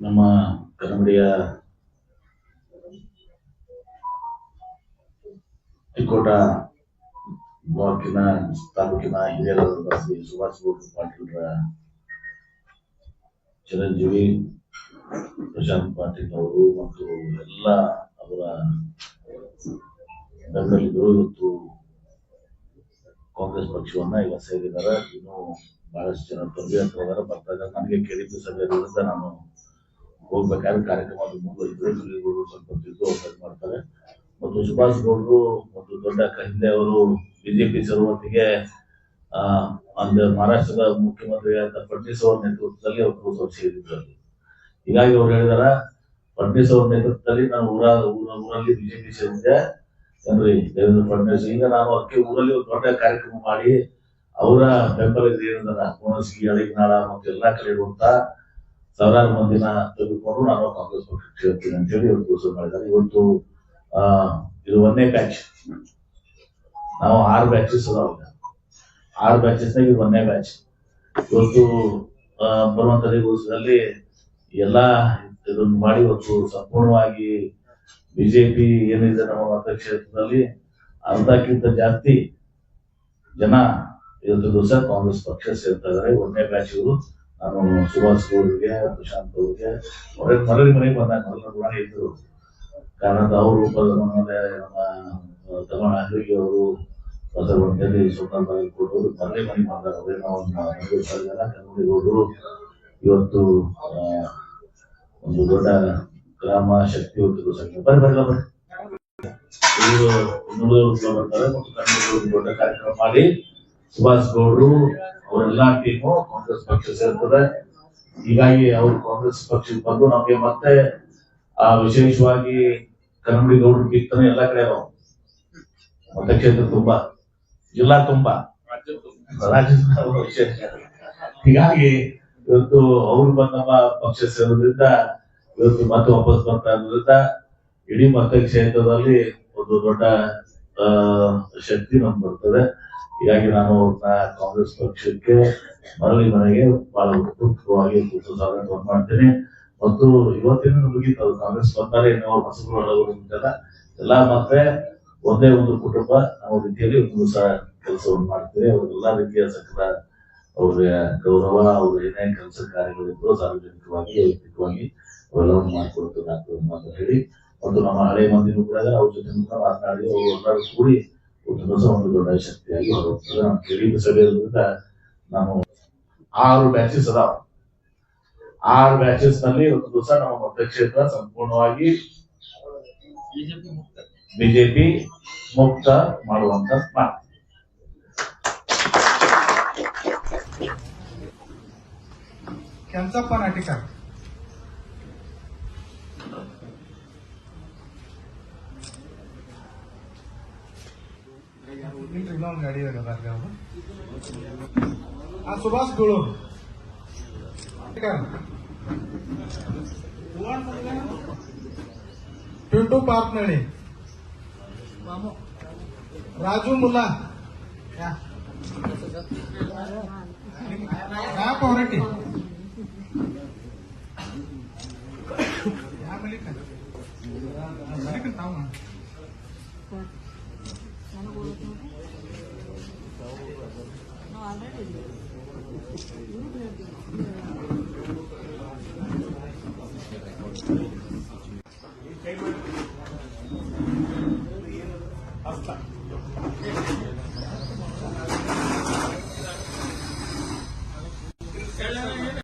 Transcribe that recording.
ನಮ್ಮ ಕನ್ನಡಿಯ ತಿಕೋಟ ಬ್ಲಾಕಿನ ತಾಲೂಕಿನ ಹಿರಿಯರಾದಂತಹ ಶ್ರೀ ಸುಭಾಷ್ ಗೌಡ್ರು ಪಾಟೀಲ್ರ ಚಿರಂಜೀವಿ ಪ್ರಶಾಂತ್ ಪಾಟೀಲ್ ಅವರು ಮತ್ತು ಎಲ್ಲ ಅವರ ಬೆಂಬಲಿಗರು ಇವತ್ತು ಕಾಂಗ್ರೆಸ್ ಪಕ್ಷವನ್ನ ಈಗ ಸೇರಿದ್ದಾರೆ. ಇನ್ನು ಬಹಳಷ್ಟು ಜನ ತೊಂದರೆ ಬರ್ತಾ ಇದ್ದಾರೆ. ನನಗೆ ಕೆರಿಪಿ ಸಭೆ ನಾನು ಹೋಗ್ಬೇಕಾದ್ರೆ ಕಾರ್ಯಕ್ರಮ ಸ್ವಲ್ಪ ಮಾಡ್ತಾರೆ. ಮತ್ತು ಸುಭಾಷ್ ಗೌಡರು ಮತ್ತು ದೊಡ್ಡ ಹಿಂದೆ ಅವರು, ಬಿಜೆಪಿ ಸೇರುವತ್ತಿಗೆ ಅಂದ್ರೆ ಅಂದ ಮಹಾರಾಷ್ಟ್ರದ ಮುಖ್ಯಮಂತ್ರಿಯಾದ ಫಡ್ನೀಸ್ ಅವರ ನೇತೃತ್ವದಲ್ಲಿ ಅವರು ಸೇರಿದ್ರು ಹೀಗಾಗಿ ಅವ್ರು ಹೇಳಿದಾರ ಫಡ್ನೀಸ್ ಅವರ ನೇತೃತ್ವದಲ್ಲಿ ನಾನು ಊರ, ಊರ- ಊರಲ್ಲಿ ಬಿಜೆಪಿ ಸೇರಿದ್ದೆ ಏನ್ರಿ ದೇವೇಂದ್ರ ಫಡ್ನವೀಸ್, ಈಗ ನಾನು ಅದಕ್ಕೆ ಊರಲ್ಲಿ ಒಂದು ದೊಡ್ಡ ಕಾರ್ಯಕ್ರಮ ಮಾಡಿ ಅವರ ಬೆಂಬಲ ಏನಂದ್ರ ಕೋಣಸ್ಗಿ ಅಳಿಗನಾಳ ಮತ್ತು ಎಲ್ಲಾ ಕಡೆ ಇರುವಂತ ಸಾವಿರಾರು ಮಂದಿನ ತೆಗೆದುಕೊಂಡು ನಾನು ಕಾಂಗ್ರೆಸ್ ಪಕ್ಷಕ್ಕೆ ಸೇರ್ತೀನಿ ಅಂತ ಹೇಳಿ ಇವತ್ತು ಘೋಷಣೆ ಮಾಡಿದ್ದಾರೆ. ಇವತ್ತು ಇದು ಒಂದೇ ಬ್ಯಾಚ್ ನಾವು ಆರು ಬ್ಯಾಚಸ್ ಅದಾವ. ಆರು ಬ್ಯಾಚಸ್ ಇದು ಒಂದೇ ಬ್ಯಾಚ್ ಇವತ್ತು ಬರುವಂತ ದಿವಸದಲ್ಲಿ ಎಲ್ಲಾ ಇದನ್ನು ಮಾಡಿ ಇವತ್ತು ಸಂಪೂರ್ಣವಾಗಿ ಬಿಜೆಪಿ ಏನಿದೆ ನಮ್ಮ ಮತಕ್ಷೇತ್ರದಲ್ಲಿ ಅರ್ಧಕ್ಕಿಂತ ಜಾಸ್ತಿ ಜನ ಇವತ್ತು ದಿವಸ ಕಾಂಗ್ರೆಸ್ ಪಕ್ಷ ಸೇರ್ತಾ ಇದಾರೆ. ಒಂದನೇ ಬ್ಯಾಚ್ ಇವರು. ನಾನು ಸುಭಾಷ್ ಗೌಡ್ರಿಗೆ ಪ್ರಶಾಂತ್ ಅವ್ರಿಗೆ ಅವರೇ ಮರಳಿ ಮನೆಗೆ ಬಂದಾಗ ಮೊದಲ ಮನೆ ಇದ್ರು. ಕಾರಣ ಅವರು ನಮ್ಮ ತಮ್ಮ ತಮಿಳುನಾಡಿಗೆ ಅವರು ಬಸವಣ್ಣದಲ್ಲಿ ಸುಲ್ತಾನ್ ಬಾಗಲಕೋಟೆ ಅವರು ಮರಳಿ ಮನೆಗೆ ಬಂದಾಗ ಅವರೇ ನಾವು ಕನ್ನಡಿಗರು ಇವತ್ತು ಒಂದು ದೊಡ್ಡ ಗ್ರಾಮ ಶಕ್ತಿ ಸಂಘ. ಬರ್ರಿ ಬರ್ರಿ ಬರ್ರಿ. ದೊಡ್ಡ ಕಾರ್ಯಕ್ರಮ ಮಾಡಿ ಸುಭಾಷ್ ಗೌಡ್ರು ಅವರೆಲ್ಲಾ ಟೀಮು ಕಾಂಗ್ರೆಸ್ ಪಕ್ಷ ಸೇರ್ತದೆ. ಹೀಗಾಗಿ ಅವರು ಕಾಂಗ್ರೆಸ್ ಪಕ್ಷಕ್ಕೆ ಬಂದು ನಮಗೆ ಮತ್ತೆ, ಆ, ವಿಶೇಷವಾಗಿ ಕನ್ನಡಿ ಗೌಡ್ರು ಕಿತ್ತನೆ ಎಲ್ಲಾ ಕಡೆ ನಾವು ಮತಕ್ಷೇತ್ರ ತುಂಬಾ, ಜಿಲ್ಲಾ ತುಂಬಾ. ರಾಜ್ಯ ಹೀಗಾಗಿ ಇವತ್ತು ಅವ್ರು ಬಂದ ಪಕ್ಷ ಸೇರೋದ್ರಿಂದ, ಇವತ್ತು ಮತ್ತೆ ವಾಪಸ್ ಬರ್ತಾ ಇರೋದ್ರಿಂದ ಇಡೀ ಮತಕ್ಷೇತ್ರದಲ್ಲಿ ಒಂದು ದೊಡ್ಡ ಶಕ್ತಿ ನಮ್ಗೆ ಬರ್ತದೆ. ಹೀಗಾಗಿ ನಾನು ಕಾಂಗ್ರೆಸ್ ಪಕ್ಷಕ್ಕೆ ಮರಳಿ ಮನೆಗೆ ಬಹಳ ಉತ್ಕೃಷ್ಟವಾಗಿ ಕೂತು ಮಾಡ್ತೇನೆ. ಮತ್ತು ಇವತ್ತಿನ ಮುಗಿತು ಕಾಂಗ್ರೆಸ್ ಬಂದರೆ ಇನ್ನು ಎಲ್ಲಾ ಮತ್ತೆ ಒಂದೇ ಒಂದು ಕುಟುಂಬ, ನಾವು ರೀತಿಯಲ್ಲಿ ಒಂದು ಸಹ ಕೆಲಸವನ್ನು ಮಾಡ್ತೇವೆ. ಅವ್ರ ಎಲ್ಲಾ ರೀತಿಯ ಸಕಲ ಅವ್ರ ಗೌರವ, ಅವ್ರ ಏನೇ ಕೆಲಸ ಕಾರ್ಯಗಳಿದ್ರು ಸಾರ್ವಜನಿಕವಾಗಿ, ವೈಯಕ್ತಿಕವಾಗಿ ಅವೆಲ್ಲವನ್ನು ಮಾಡ್ಕೊಡ್ತೇವೆ ಅಂತ ಹೇಳಿ. ಮತ್ತು ನಮ್ಮ ಹಳೆ ಮಂದಿನೂ ಕೂಡ ಅವ್ರ ಜೊತೆ ಮಾತನಾಡಿ, ಅವರು ಎಲ್ಲರೂ ಕೂಡಿ ಒಂದು ದಿವಸ ಒಂದು ದೊಡ್ಡ ಶಕ್ತಿಯಾಗಿ ಹೊರಹೋಗ್ತದೆ ನಾನು ಸಭೆ ಇರೋದ್ರಿಂದ ನಾನು ಆರು ಬ್ಯಾಚಸ್ ಅದಾವ. ಆರು ಬ್ಯಾಚಸ್ನಲ್ಲಿ ಒಂದು ದಿವಸ ನಮ್ಮ ಮತಕ್ಷೇತ್ರ ಸಂಪೂರ್ಣವಾಗಿ ಬಿಜೆಪಿ ಮುಕ್ತ ಮಾಡುವಂತ ಮಾತು ಕೆಂಚಪ್ಪ ನಾಟಿಕರ್. ಇಲ್ರಿ ಇನ್ನೊಂದು ಗಾಡಿ ಇರೋದಾರ್ರಿ ಅವರು ಆ ಸುಭಾಷ್ ಗುಳು ಪಿಂಟು ಪಾರ್ಕ್ನಳ್ಳಿ ರಾಜು ಮುಲ್ಲಾ ಯಾ- ಯಾಪ ಹೊರಟಿ ಅರ್ಥ